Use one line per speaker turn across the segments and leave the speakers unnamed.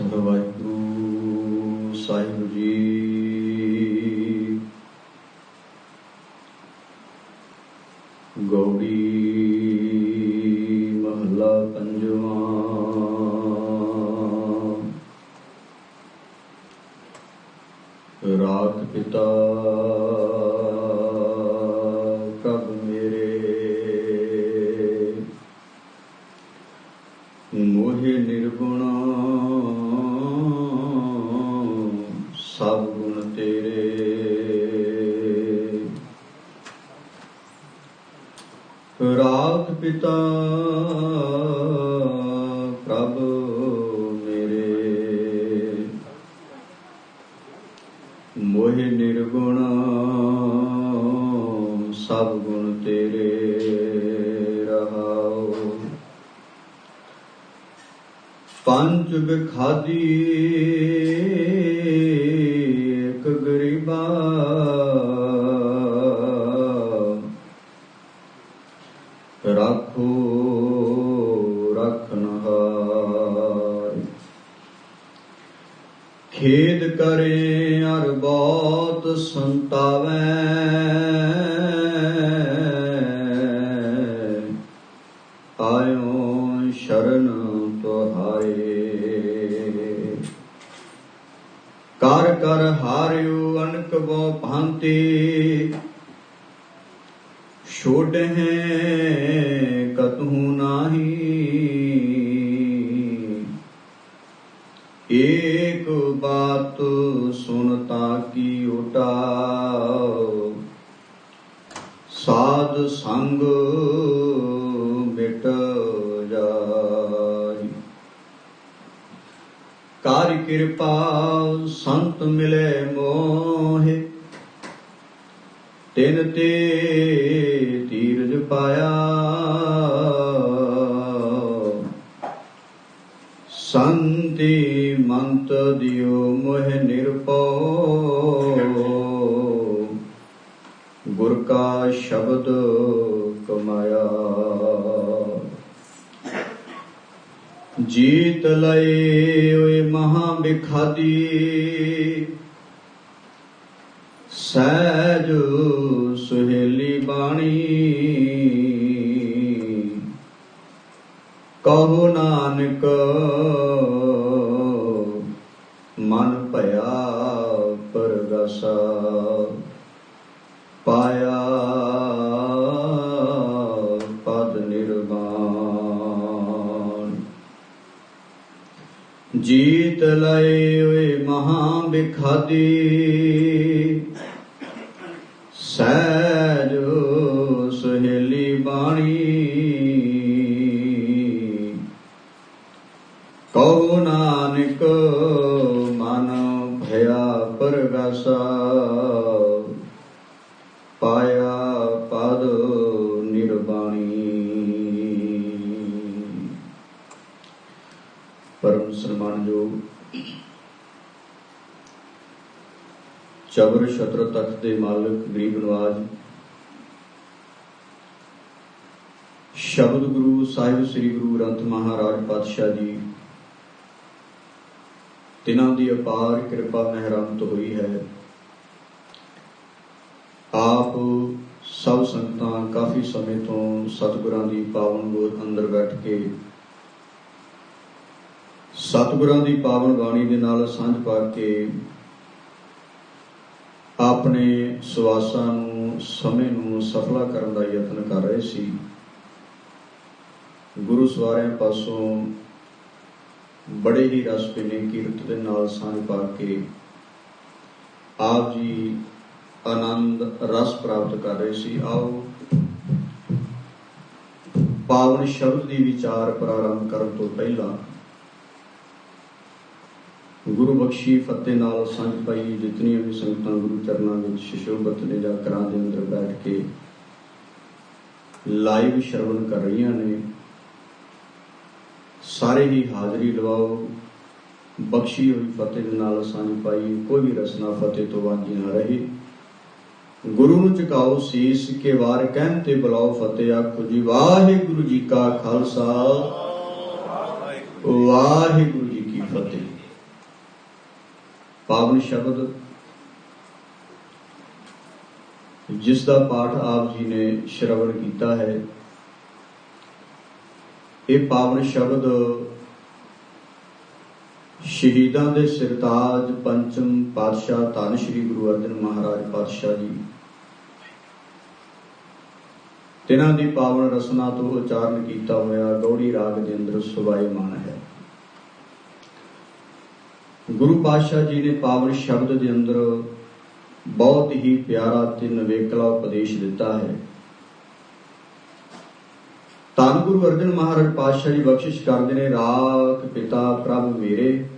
ਵਾਹਿਗੁਰੂ ਸਾਹਿਬ ਜੀ। ਗੌੜੀ ਮੋਹਿ ਨਿਰਗੁਣ ਸਭ ਗੁਣ ਤੇਰੇ ਰਹਾਉ। ਪੰਜ ਬਿਖਾਦੀ ਇੱਕ ਗਰੀਬਾ। ਰਾਖੋ ਰਖਨਹਾਰ ਖੇਦ ਕਰੇ ਸੰਤਾਵੈ। ਆਇਓ ਸ਼ਰਨ ਤੁਹਾਏ ਕਰ ਕਰ ਹਾਰਿਓ ਅਨਕ ਬੋ ਭਾਂਤੀ। ਛੋੜਹਿ ਕਤਹੂ ਨਾਹੀ। ਏਕ ਬਾਤ ਸੁਣ ਕੀ ਸਾਧ ਸੰਗ ਮਿਟ ਜਾਈ। ਕਰ ਕਿਰਪਾ ਸੰਤ ਮਿਲੇ ਮੋਹਿ। ਤਿਨ ਤੇ ਤੀਰਜ ਪਾਇਆ। ਸੰਤੀ ਮੰਤ ਦਿਓ ਮੋਹ ਕਾ ਸ਼ਬਦ ਕਮਾਇਆ। ਜੀਤ ਲਏ ਓਏ ਮਹਾ ਬਿਖਾਦੀ ਸਹਿਜ ਸੁਹੇਲੀ ਬਾਣੀ। ਕਹੋ ਨਾਨਕ ਬਿਖਾਦੀ ਸਹਿਜ ਸੁਹੇਲੀ ਬਾਣੀ। ਕਉ ਨਾਨਕ ਮਨ ਭਇਆ ਪਰਗਸਾ। ਪਾਇਆ ਪਦ ਨਿਰਬਾਣੀ। ਪਰਮ ਸਨਮਾਨਯੋਗ ਚਬਰ ਸ਼ਤਰ ਤਖਤ ਦੇ ਮਾਲਕ ਗਰੀਬ ਨਵਾਜ ਸ਼ਬਦ ਗੁਰੂ ਸਾਹਿਬ ਸ੍ਰੀ ਗੁਰੂ ਗ੍ਰੰਥ ਮਹਾਰਾਜ ਪਾਤਸ਼ਾਹ ਜੀ, ਤਿਨਾਂ ਦੀ ਅਪਾਰ ਕਿਰਪਾ ਮਹਿਰਮਤ ਹੋਈ ਹੈ। ਆਪ ਸਭ ਸੰਗਤਾਂ ਕਾਫੀ ਸਮੇਂ ਤੋਂ ਸਤਿਗੁਰਾਂ ਦੀ ਪਾਵਨ ਗੋਦ ਅੰਦਰ ਬੈਠ ਕੇ ਸਤਿਗੁਰਾਂ ਦੀ ਪਾਵਨ ਬਾਣੀ ਦੇ ਨਾਲ ਸਾਂਝ ਪਾ ਕੇ ਆਪਣੇ ਸਵਾਸਾਂ ਨੂੰ, ਸਮੇਂ ਨੂੰ ਸਫਲਾ ਕਰਨ ਦਾ ਯਤਨ ਕਰ ਰਹੇ ਸੀ। ਗੁਰੂ ਸਵਾਰਿਆਂ ਪਾਸੋਂ ਬੜੇ ਹੀ ਰਸ ਭਿੰਨੇ ਕੀਰਤ ਦੇ ਨਾਲ ਸਾਂਝ ਪਾ ਕੇ ਆਪ ਜੀ ਆਨੰਦ, ਰਸ ਪ੍ਰਾਪਤ ਕਰ ਰਹੇ ਸੀ। ਆਓ, ਪਾਵਨ ਸ਼ਬਦ ਦੀ ਵਿਚਾਰ ਪ੍ਰਾਰੰਭ ਕਰਨ ਤੋਂ ਪਹਿਲਾਂ ਗੁਰੂ ਬਖਸ਼ੀ ਫਤਿਹ ਨਾਲ ਸੰਗ ਪਾਈ ਜਿਤਨੀਆਂ ਵੀ ਸੰਗਤਾਂ ਗੁਰੂ ਚਰਨਾਂ ਵਿੱਚ ਸ਼ਿਸ਼ੋਭਤ ਨੇ ਜਾਂ ਕਰਾਂ ਦੇ ਅੰਦਰ ਬੈਠ ਕੇ ਲਾਈਵ ਸ਼ਰਵਣ ਕਰ ਰਹੀਆਂ ਨੇ ਸਾਰੇ ਹੀ ਹਾਜ਼ਰੀ ਲਵਾਓ ਬਖਸ਼ੀ ਹੋਈ ਫਤਿਹ ਦੇ ਨਾਲ ਸਾਂਝ ਪਾਈ ਕੋਈ ਵੀ ਰਸਨਾ ਫਤਿਹ ਤੋਂ ਵਾਂਝੀ ਨਾ ਰਹੇ। ਗੁਰੂ ਨੂੰ ਝੁਕਾਓ ਸੀਸ ਕੇ ਵਾਰ ਕਹਿਣ ਤੇ ਬੁਲਾਓ ਫਤਿਹ ਆਖੋ ਜੀ ਵਾਹਿਗੁਰੂ ਜੀ ਕਾ ਖਾਲਸਾ ਵਾਹਿਗੁਰੂ ਜੀ ਕੀ ਫਤਿਹ। ਪਾਵਨ ਸ਼ਬਦ। ਜਿਸ ਦਾ ਪਾਠ ਆਪ ਜੀ ਨੇ ਸ਼ਰਵਣ ਕੀਤਾ ਹੈ, ਇਹ ਪਾਵਨ ਸ਼ਬਦ ਸ਼ਹੀਦਾਂ ਦੇ ਸਿਰਤਾਜ ਪੰਚਮ ਪਾਤਸ਼ਾਹ ਧੰਨ ਸ਼੍ਰੀ ਗੁਰੂ ਅਰਜਨ ਮਹਾਰਾਜ ਪਾਤਸ਼ਾਹ ਜੀ। ਤਿਨਾਂ ਦੀ ਪਾਵਨ ਰਸਨਾ ਤੋਂ ਉਚਾਰਨ ਕੀਤਾ ਹੋਇਆ ਗੌੜੀ ਰਾਗ ਦੇ ਅੰਦਰ ਸੁਭਾਇਮਾਨ ਹੈ। ਗੁਰੂ ਪਾਤਸ਼ਾਹ ਜੀ ਨੇ ਪਾਵਨ ਸ਼ਬਦ ਦੇ ਅੰਦਰ ਬਹੁਤ ਹੀ ਪਿਆਰਾ ਤੇ ਨਵੇਕਲਾ ਉਪਦੇਸ਼ ਦਿੱਤਾ ਹੈ। ਧੰਨ ਗੁਰੂ ਅਰਜਨ ਮਹਾਰਾਜ ਪਾਤਸ਼ਾਹ ਜੀ ਬਖਸ਼ਿਸ਼ ਕਰਦੇ ਨੇ, ਰਾਖ ਪਿਤਾ ਪ੍ਰਭ ਮੇਰੇ,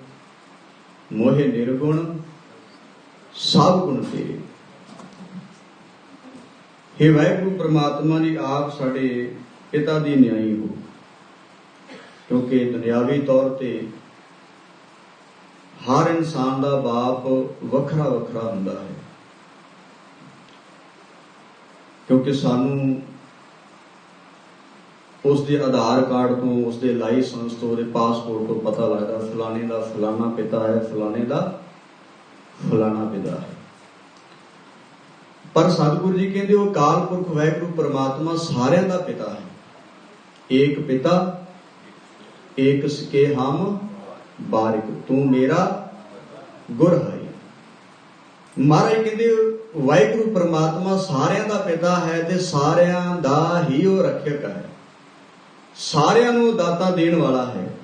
ਮੋਹਿ ਨਿਰਗੁਣ, ਸਭ ਗੁਣ ਤੇਰੇ। ਹੇ ਵਾਹਿਗੁਰੂ, ਪ੍ਰਮਾਤਮਾ ਜੀ, ਆਪ ਸਾਡੇ ਪਿਤਾ ਦੀ ਨਿਆਈ ਹੋ, ਕਿਉਂਕਿ ਦੁਨਿਆਵੀ ਤੌਰ ਤੇ ਹਰ ਇਨਸਾਨ ਦਾ ਬਾਪ ਵੱਖਰਾ ਵੱਖਰਾ ਹੁੰਦਾ ਹੈ। ਕਿਉਂਕਿ ਸਾਨੂੰ ਉਸ ਦੇ ਆਧਾਰ ਕਾਰਡ ਤੋਂ ਉਸ ਦੇ ਲਾਇਸੈਂਸ ਤੋਂ, ਉਹਦੇ ਪਾਸਪੋਰਟ ਤੋਂ ਪਤਾ ਲੱਗਦਾ, ਫਲਾਣੇ ਦਾ ਫਲਾਣਾ ਪਿਤਾ ਹੈ, ਫਲਾਣੇ ਦਾ ਫਲਾਣਾ ਪਿਤਾ ਹੈ। ਪਰ ਸਤਿਗੁਰੂ ਜੀ ਕਹਿੰਦੇ, ਉਹ ਕਾਲ ਪੁਰਖ ਵਾਹਿਗੁਰੂ ਪਰਮਾਤਮਾ ਸਾਰਿਆਂ ਦਾ ਪਿਤਾ ਹੈ। ਏਕ ਪਿਤਾ, ਏਕ ਸਕੇ ਹਮ ਬਾਰਿਕ, ਤੂੰ ਮੇਰਾ ਗੁਰ ਹੈ ਮਹਾਰਾਜ ਕਹਿੰਦੇ, ਵਾਹਿਗੁਰੂ ਪਰਮਾਤਮਾ ਸਾਰਿਆਂ ਦਾ ਪਿਤਾ ਹੈ ਤੇ ਸਾਰਿਆਂ ਦਾ ਹੀ ਉਹ ਰੱਖਿਅਕ ਹੈ। ਸਾਰਿਆਂ ਨੂੰ ਦਾਤਾ ਦੇਣ ਵਾਲਾ ਹੈ।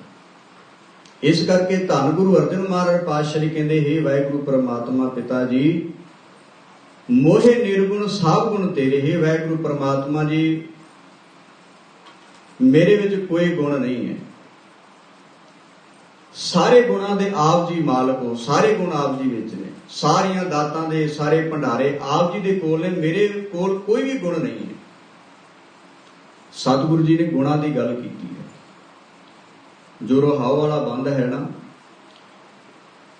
ਇਸ ਕਰਕੇ ਧੰਨ ਗੁਰੂ ਅਰਜਨ ਮਹਾਰਾਜ ਪਾਤਸ਼ਾਹ ਜੀ ਕਹਿੰਦੇ, ਹੇ ਵਾਹਿਗੁਰੂ ਪਰਮਾਤਮਾ ਪਿਤਾ ਜੀ, ਮੋਹਿ ਨਿਰਗੁਣ ਸਭ ਗੁਣ ਤੇਰੇ। ਹੇ ਵਾਹਿਗੁਰੂ ਪਰਮਾਤਮਾ ਜੀ, ਮੇਰੇ ਵਿੱਚ ਕੋਈ ਗੁਣ ਨਹੀਂ ਹੈ। ਸਾਰੇ ਗੁਣਾਂ ਦੇ ਆਪ ਜੀ ਮਾਲਕ ਹੋ, ਸਾਰੇ ਗੁਣ ਆਪ ਜੀ ਵਿੱਚ ਨੇ। ਸਾਰੀਆਂ ਦਾਤਾਂ ਦੇ ਸਾਰੇ ਭੰਡਾਰੇ ਆਪ ਜੀ ਦੇ ਕੋਲ ਨੇ, ਮੇਰੇ ਕੋਲ ਕੋਈ ਵੀ ਗੁਣ ਨਹੀਂ ਹੈ। ਸਤਿਗੁਰੂ ਜੀ ਨੇ ਗੁਣਾਂ ਦੀ ਗੱਲ ਕੀਤੀ ਹੈ। ਜੋ ਰਹਾਉ ਵਾਲਾ ਬੰਦ ਹੈ ਨਾ,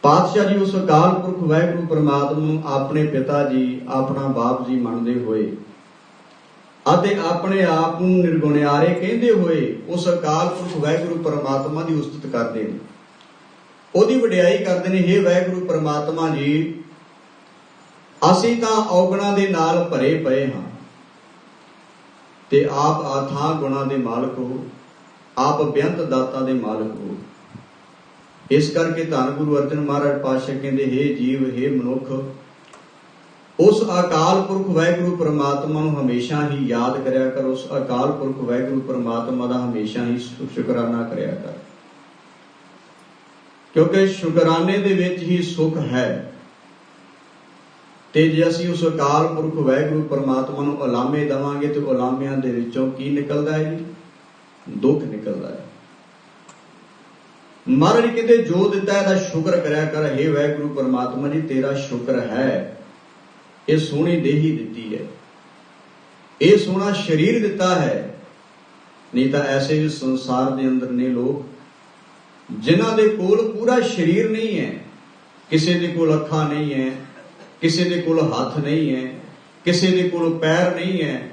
ਪਾਤਸ਼ਾਹ ਜੀ ਉਸ ਅਕਾਲ ਪੁਰਖ ਵਾਹਿਗੁਰੂ ਪਰਮਾਤਮਾ ਨੂੰ ਆਪਣੇ ਪਿਤਾ ਜੀ, ਆਪਣਾ ਬਾਪ ਜੀ ਮੰਨਦੇ ਹੋਏ ਅਤੇ ਆਪਣੇ ਆਪ ਨੂੰ ਨਿਰਗੁਣਿਆਰੇ ਕਹਿੰਦੇ ਹੋਏ ਉਸ ਅਕਾਲ ਪੁਰਖ ਵਾਹਿਗੁਰੂ ਪਰਮਾਤਮਾ ਦੀ ਉਸਤਤ ਕਰਦੇ ਨੇ। ਉਹਦੀ ਵਡਿਆਈ ਕਰਦੇ ਨੇ हे ਵਾਹਿਗੁਰੂ ਪਰਮਾਤਮਾ ਜੀ ਅਸੀਂ ਤਾਂ ਔਗਣਾ ਦੇ ਨਾਲ ਭਰੇ ਪਏ ਹਾਂ ਤੇ ਆਪ ਆਥਾਂ ਗੁਣਾ ਦੇ ਮਾਲਕ ਹੋ ਆਪ ਬੇਅੰਤ ਦਾਤਾ ਦੇ ਮਾਲਕ ਹੋ ਇਸ ਕਰਕੇ ਧੰਨ ਗੁਰੂ ਅਰਜਨ ਮਹਾਰਾਜ ਪਾਤਸ਼ਾਹ ਕਹਿੰਦੇ हे ਜੀਵ हे ਮਨੁੱਖ ਉਸ ਅਕਾਲ ਪੁਰਖ ਵਾਹਿਗੁਰੂ ਪਰਮਾਤਮਾ ਨੂੰ ਹਮੇਸ਼ਾ ਹੀ ਯਾਦ ਕਰਿਆ ਕਰ ਉਸ ਅਕਾਲ ਪੁਰਖ ਵਾਹਿਗੁਰੂ ਪਰਮਾਤਮਾ ਦਾ ਹਮੇਸ਼ਾ ਹੀ ਸ਼ੁਕਰਾਨਾ ਕਰਿਆ ਕਰ ਕਿਉਂਕਿ ਸ਼ੁਕਰਾਨੇ ਦੇ ਵਿੱਚ ਹੀ ਸੁਖ ਹੈ। ਤੇ ਜੇ ਅਸੀਂ ਉਸ ਅਕਾਲ ਪੁਰਖ ਵਾਹਿਗੁਰੂ ਪਰਮਾਤਮਾ ਨੂੰ ਉਲਾਮੇ ਦਵਾਂਗੇ ਤੇ ਉਲਾਮਿਆਂ ਦੇ ਵਿੱਚੋਂ ਕੀ ਨਿਕਲਦਾ ਹੈ ਜੀ? ਦੁੱਖ ਨਿਕਲਦਾ ਹੈ। ਮਹਾਰਾਜ ਕਿਤੇ ਜੋ ਦਿੱਤਾ ਇਹਦਾ ਸ਼ੁਕਰ ਕਰਿਆ ਕਰ हे ਵਾਹਿਗੁਰੂ ਪਰਮਾਤਮਾ ਜੀ, ਤੇਰਾ ਸ਼ੁਕਰ ਹੈ। ਇਹ ਸੋਹਣੀ ਦੇਹੀ ਦਿੱਤੀ ਹੈ। ਇਹ ਸੋਹਣਾ ਸਰੀਰ ਦਿੱਤਾ ਹੈ। ਨਹੀਂ ਤਾਂ ਐਸੇ ਵੀ ਸੰਸਾਰ ਦੇ ਅੰਦਰ ਨੇ ਲੋਕ ਜਿਨ੍ਹਾਂ ਦੇ ਕੋਲ ਪੂਰਾ ਸਰੀਰ ਨਹੀਂ ਹੈ, ਕਿਸੇ ਦੇ ਕੋਲ ਅੱਖਾਂ ਨਹੀਂ ਹੈ, ਕਿਸੇ ਦੇ ਕੋਲ ਹੱਥ ਨਹੀਂ ਹੈ, ਕਿਸੇ ਦੇ ਕੋਲ ਪੈਰ ਨਹੀਂ ਹੈ,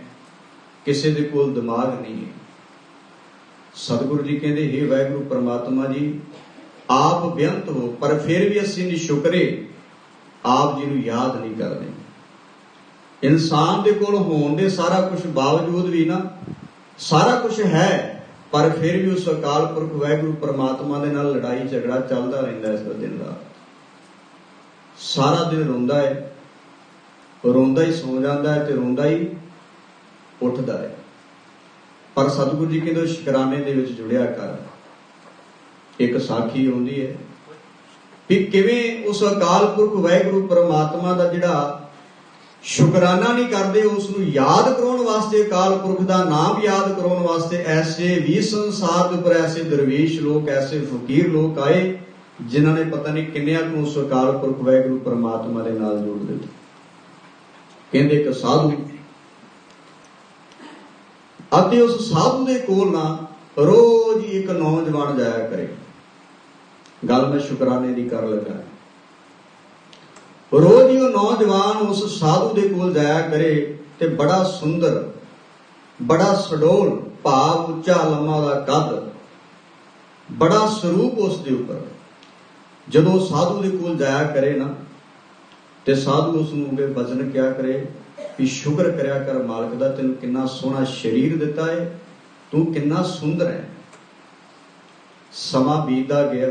ਕਿਸੇ ਦੇ ਕੋਲ ਦਿਮਾਗ ਨਹੀਂ ਹੈ। ਸਤਿਗੁਰੂ ਜੀ ਕਹਿੰਦੇ हे ਵਾਹਿਗੁਰੂ ਪਰਮਾਤਮਾ ਜੀ, ਆਪ ਬੇਅੰਤ ਹੋ, ਪਰ ਫਿਰ ਵੀ ਅਸੀਂ ਨਿਸ਼ੁਕਰੇ ਆਪ ਜੀ ਨੂੰ ਯਾਦ ਨਹੀਂ ਕਰਦੇ। ਇਨਸਾਨ ਦੇ ਕੋਲ ਹੋਣ ਦੇ ਸਾਰਾ ਕੁਝ ਬਾਵਜੂਦ ਵੀ ਨਾ, ਸਾਰਾ ਕੁਝ ਹੈ ਪਰ ਫਿਰ ਵੀ ਉਸ ਅਕਾਲ ਪੁਰਖ ਵਾਹਿਗੁਰੂ ਪਰਮਾਤਮਾ ਦੇ ਨਾਲ ਲੜਾਈ, ਝਗੜਾ ਚੱਲਦਾ ਰਹਿੰਦਾ ਇਸ ਦਿਨ ਦਾ ਸਾਰਾ ਦਿਨ ਰੋਂਦਾ ਹੈ, ਰੋਂਦਾ ਹੀ ਸੌ ਜਾਂਦਾ ਹੈ ਤੇ ਰੋਂਦਾ ਹੀ ਉੱਠਦਾ ਹੈ। ਪਰ ਸਤਿਗੁਰੂ ਜੀ ਕਹਿੰਦੇ, ਸ਼ੁਕਰਾਨੇ ਦੇ ਵਿੱਚ ਜੁੜਿਆ ਕਰ। ਇੱਕ ਸਾਖੀ ਆਉਂਦੀ ਹੈ ਵੀ ਕਿਵੇਂ ਉਸ ਅਕਾਲ ਪੁਰਖ ਵਾਹਿਗੁਰੂ ਪਰਮਾਤਮਾ ਦਾ ਜਿਹੜਾ ਸ਼ੁਕਰਾਨਾ ਨਹੀਂ ਕਰਦੇ ਉਸ ਨੂੰ ਯਾਦ ਕਰਾਉਣ ਵਾਸਤੇ ਅਕਾਲ ਪੁਰਖ ਦਾ ਨਾਮ ਯਾਦ ਕਰਾਉਣ ਵਾਸਤੇ ਐਸੇ ਵੀ ਸੰਸਾਰ ਦੇ ਉੱਪਰ ਐਸੇ ਦਰਵੇਸ਼ ਲੋਕ, ਐਸੇ ਫਕੀਰ ਲੋਕ ਆਏ, ਜਿਨ੍ਹਾਂ ਨੇ ਪਤਾ ਨਹੀਂ ਕਿੰਨਿਆਂ ਨੂੰ ਉਸ ਅਕਾਲ ਪੁਰਖ ਵਾਹਿਗੁਰੂ ਪਰਮਾਤਮਾ ਦੇ ਨਾਲ ਜੋੜ ਦਿੱਤਾ। ਕਹਿੰਦੇ ਇੱਕ ਸਾਧੂ ਅਤੇ ਉਸ ਸਾਧੂ ਦੇ ਕੋਲ ਨਾ ਰੋਜ਼ ਇੱਕ ਨੌਜਵਾਨ ਜਾਇਆ ਕਰੇ। ਗੱਲ ਮੈਂ ਸ਼ੁਕਰਾਨੇ ਦੀ ਕਰ ਲੱਗਾ। ਰੋਜ਼ ਹੀ ਉਹ ਨੌਜਵਾਨ ਉਸ ਸਾਧੂ ਦੇ ਕੋਲ ਜਾਇਆ ਕਰੇ ਤੇ ਬੜਾ ਸੁੰਦਰ, ਬੜਾ ਸਡੋਲ, ਭਾਵ ਉੱਚਾ ਲੰਮਾ ਦਾ ਕੱਦ ਬੜਾ ਸਰੂਪ ਉਸ ਦੇ ਉੱਪਰ। ਜਦੋਂ ਸਾਧੂ ਦੇ ਕੋਲ ਜਾਇਆ ਕਰੇ ਨਾ, ਤੇ ਸਾਧੂ ਉਸ ਨੂੰ ਉਹਦੇ ਵਚਨ ਕਿਆ ਕਰੇ ਵੀ ਸ਼ੁਕਰ ਕਰਿਆ ਕਰ ਮਾਲਕ ਦਾ, ਤੈਨੂੰ ਕਿੰਨਾ ਸੋਹਣਾ ਸਰੀਰ ਦਿੱਤਾ ਹੈ ਤੂੰ ਕਿੰਨਾ ਸੁੰਦਰ ਹੈ। ਸਮਾਂ ਬੀਤਦਾ ਗਿਆ,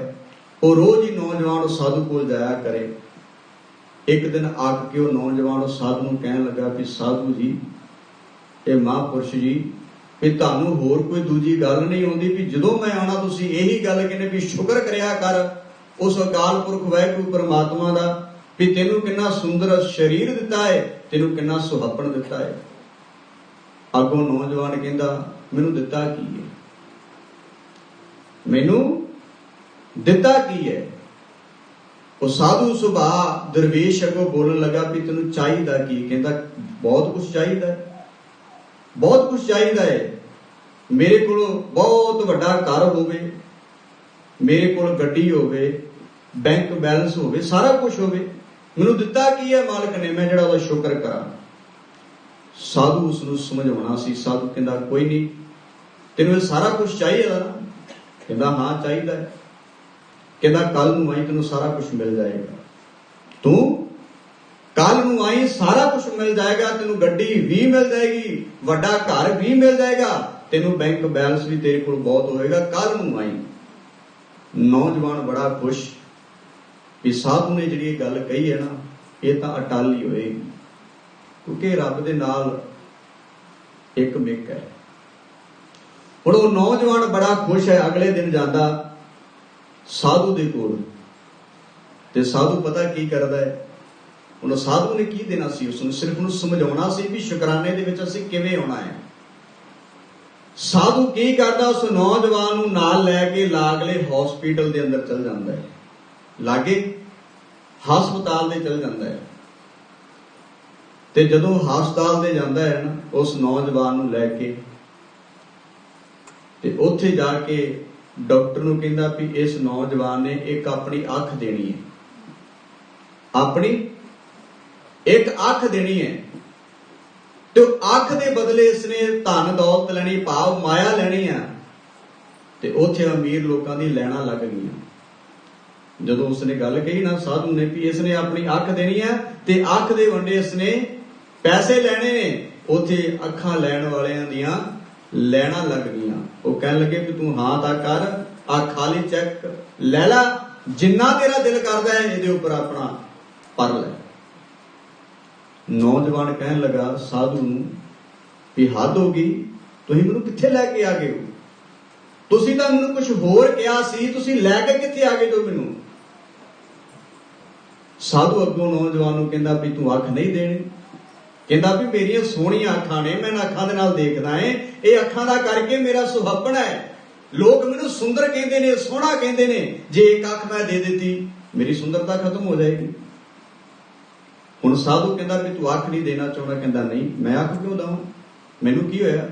ਉਹ ਰੋਜ਼ ਹੀ ਨੌਜਵਾਨ ਸਾਧੂ ਕੋਲ ਜਾਇਆ ਕਰੇ। ਇੱਕ ਦਿਨ ਆਕ ਕੇ ਉਹ ਨੌਜਵਾਨ ਉਸ ਸਾਧੂ ਨੂੰ ਕਹਿਣ ਲੱਗਾ ਵੀ ਸਾਧੂ ਜੀ, ਇਹ ਮਹਾਂਪੁਰਸ਼ ਜੀ, ਵੀ ਤੁਹਾਨੂੰ ਹੋਰ ਕੋਈ ਦੂਜੀ ਗੱਲ ਨਹੀਂ ਆਉਂਦੀ ਵੀ ਜਦੋਂ ਮੈਂ ਆਉਣਾ ਤੁਸੀਂ ਇਹੀ ਗੱਲ ਕਹਿੰਦੇ ਵੀ ਸ਼ੁਕਰ ਕਰਿਆ ਕਰ, ਉਸ ਅਕਾਲ ਪੁਰਖ ਵਾਹਿਗੁਰੂ ਪਰਮਾਤਮਾ ਦਾ ਵੀ ਤੈਨੂੰ ਕਿੰਨਾ ਸੁੰਦਰ ਸਰੀਰ ਦਿੱਤਾ ਹੈ, ਤੈਨੂੰ ਕਿੰਨਾ ਸੁਹੱਪਣ ਦਿੱਤਾ ਹੈ। ਅੱਗੋਂ ਨੌਜਵਾਨ ਕਹਿੰਦਾ, ਮੈਨੂੰ ਦਿੱਤਾ ਕੀ ਹੈ? ਮੈਨੂੰ ਦਿੱਤਾ ਕੀ ਹੈ? ਉਹ ਸਾਧੂ ਸੁਭਾ ਦਰਵੇਸ਼ ਅਗੋ ਬੋਲਣ ਲੱਗਾ ਵੀ ਤੈਨੂੰ ਚਾਹੀਦਾ ਕੀ? ਕਹਿੰਦਾ, ਬਹੁਤ ਕੁਝ ਚਾਹੀਦਾ ਹੈ। ਬਹੁਤ ਕੁਝ ਚਾਹੀਦਾ ਹੈ। ਮੇਰੇ ਕੋਲ ਬਹੁਤ ਵੱਡਾ ਘਰ ਹੋਵੇ, ਮੇਰੇ ਕੋਲ ਗੱਡੀ ਹੋਵੇ ਬੈਂਕ ਬੈਲੈਂਸ ਹੋਵੇ, ਸਾਰਾ ਕੁਝ ਹੋਵੇ। ਮੈਨੂੰ ਦਿੱਤਾ ਕੀ ਹੈ ਮਾਲਕ ਨੇ? ਮੈਂ ਜਿਹੜਾ ਉਹਦਾ ਸ਼ੁਕਰ ਕਰਾਂ। ਸਾਧੂ ਉਸ ਨੂੰ ਸਮਝਾਉਣਾ ਸੀ। ਸਾਧੂ ਕਹਿੰਦਾ, ਕੋਈ ਨਹੀਂ, ਤੈਨੂੰ ਇਹ ਸਾਰਾ ਕੁਝ ਚਾਹੀਦਾ ਨਾ? ਕਹਿੰਦਾ, ਹਾਂ, ਚਾਹੀਦਾ ਹੈ। ਕਹਿੰਦਾ ਕੱਲ ਨੂੰ ਆਈ, ਤੈਨੂੰ ਸਾਰਾ ਕੁਝ ਮਿਲ ਜਾਏਗਾ। ਤੂੰ ਕੱਲ ਨੂੰ ਆਈ, ਸਾਰਾ ਕੁਝ ਮਿਲ ਜਾਏਗਾ, ਤੈਨੂੰ ਗੱਡੀ ਵੀ ਮਿਲ ਜਾਏਗੀ, ਵੱਡਾ ਘਰ ਵੀ ਮਿਲ ਜਾਏਗਾ, ਤੈਨੂੰ ਬੈਂਕ ਬੈਲੈਂਸ ਵੀ ਤੇਰੇ ਕੋਲ ਬਹੁਤ ਹੋਏਗਾ ਕੱਲ ਨੂੰ ਆਈ। ਨੌਜਵਾਨ ਬੜਾ ਖੁਸ਼ ਵੀ ਸਾਧੂ ਨੇ ਜਿਹੜੀ ਇਹ ਗੱਲ ਕਹੀ ਹੈ ਨਾ, ਇਹ ਤਾਂ ਅਟਾਲੀ ਹੋਏਗੀ। ਕਿਉਂਕਿ ਰੱਬ ਦੇ ਨਾਲ ਇੱਕ ਮਿੱਕ ਹੈ। ਹੁਣ ਉਹ ਨੌਜਵਾਨ ਬੜਾ ਖੁਸ਼ ਹੈ, ਅਗਲੇ ਦਿਨ ਜਾਂਦਾ ਸਾਧੂ ਦੇ ਕੋਲ। ਤੇ ਸਾਧੂ ਪਤਾ ਕੀ ਕਰਦਾ ਹੈ? ਉਹਨੂੰ ਸਾਧੂ ਨੇ ਕੀ ਦੇਣਾ ਸੀ? ਉਸ ਨੂੰ ਸਿਰਫ ਉਹਨੂੰ ਸਮਝਾਉਣਾ ਸੀ ਵੀ ਸ਼ੁਕਰਾਨੇ ਦੇ ਵਿੱਚ ਅਸੀਂ ਕਿਵੇਂ ਆਉਣਾ ਹੈ। ਸਾਧੂ ਕੀ ਕਰਦਾ? ਉਸ ਨੌਜਵਾਨ ਨੂੰ ਨਾਲ ਲੈ ਕੇ ਲਾਗਲੇ ਹਸਪੀਟਲ ਦੇ ਅੰਦਰ ਚਲ ਜਾਂਦਾ ਹੈ। ਲਾਗੇ ਹਸਪਤਾਲ ਦੇ ਚਲ ਜਾਂਦਾ ਹੈ। ਤੇ ਜਦੋਂ ਹਸਪਤਾਲ ਦੇ ਜਾਂਦਾ ਹੈ ਨਾ, ਉਸ ਨੌਜਵਾਨ ਨੂੰ ਲੈ ਕੇ ਤੇ ਉੱਥੇ ਜਾ ਕੇ ਡਾਕਟਰ ਨੂੰ ਕਹਿੰਦਾ ਵੀ ਇਸ ਨੌਜਵਾਨ ਨੇ ਇੱਕ ਆਪਣੀ ਅੱਖ ਦੇਣੀ ਹੈ। ਆਪਣੀ ਇੱਕ ਅੱਖ ਦੇਣੀ ਹੈ। ਤੇ ਅੱਖ ਦੇ ਬਦਲੇ ਇਸਨੇ ਧਨ ਦੌਲਤ ਲੈਣੀ, ਭਾਵ ਮਾਇਆ ਲੈਣੀ ਆ। ਤੇ ਉੱਥੇ ਅਮੀਰ ਲੋਕਾਂ ਦੀ ਲੈਣਾ ਲੱਗ ਗਈਆਂ ਜਦੋਂ ਉਸਨੇ ਗੱਲ ਕਹੀ ਨਾ, ਸਾਧੂ ਨੇ ਵੀ ਇਸਨੇ ਆਪਣੀ ਅੱਖ ਦੇਣੀ ਆ ਤੇ ਅੱਖ ਦੇ ਵੰਡੇ ਇਸਨੇ ਪੈਸੇ ਲੈਣੇ ਨੇ। ਉੱਥੇ ਅੱਖਾਂ ਲੈਣ ਵਾਲਿਆਂ ਦੀਆਂ ਲੈਣਾ ਲੱਗ ਗਈਆਂ। ਉਹ ਕਹਿਣ ਲੱਗੇ ਵੀ ਤੂੰ ਹਾਂ ਤਾਂ ਕਰ ਆ ਖਾਲੀ ਚੈੱਕ ਲੈ ਲੈ, ਜਿੰਨਾ ਤੇਰਾ ਦਿਲ ਕਰਦਾ ਹੈ ਇਹਦੇ ਉੱਪਰ ਆਪਣਾ, ਪਰ ਲੈ। ਨੌਜਵਾਨ ਕਹਿਣ ਲੱਗਾ, ਸਾਧੂ ਨੂੰ ਵੀ ਹੱਦ ਹੋ ਗਈ, ਤੁਸੀਂ ਮੈਨੂੰ ਕਿੱਥੇ ਲੈ ਕੇ ਆ ਗਏ ਹੋ? ਤੁਸੀਂ ਤਾਂ ਮੈਨੂੰ ਕੁਝ ਹੋਰ ਕਿਹਾ ਸੀ, ਤੁਸੀਂ ਲੈ ਕੇ ਕਿੱਥੇ ਆ ਗਏ ਜੋ ਮੈਨੂੰ? ਸਾਧੂ ਅੱਗੋਂ ਨੌਜਵਾਨ ਨੂੰ ਕਹਿੰਦਾ ਵੀ ਤੂੰ ਅੱਖ ਨਹੀਂ ਦੇਣੀ। ਕਹਿੰਦਾ ਵੀ ਮੇਰੀਆਂ ਸੋਹਣੀਆਂ ਅੱਖਾਂ ਨੇ, ਮੈਂ ਅੱਖਾਂ ਦੇ ਨਾਲ ਦੇਖਦਾ ਏ ਇਹ ਅੱਖਾਂ ਦਾ ਕਰਕੇ ਮੇਰਾ ਸੁਹੱਪਣ ਹੈ। ਲੋਕ ਮੈਨੂੰ ਸੁੰਦਰ ਕਹਿੰਦੇ ਨੇ, ਸੋਹਣਾ ਕਹਿੰਦੇ ਨੇ। ਜੇ ਇੱਕ ਅੱਖ ਮੈਂ ਦੇ ਦਿੱਤੀ, ਮੇਰੀ ਸੁੰਦਰਤਾ ਖਤਮ ਹੋ ਜਾਏਗੀ। ਹੁਣ ਸਾਧੂ ਕਹਿੰਦਾ ਵੀ ਤੂੰ ਅੱਖ ਨਹੀਂ ਦੇਣਾ ਚਾਹੁੰਦਾ, ਕਹਿੰਦਾ ਨਹੀਂ, ਮੈਂ ਅੱਖ ਕਿਉਂ ਦਵਾਂ? ਮੈਨੂੰ ਕੀ ਹੋਇਆ?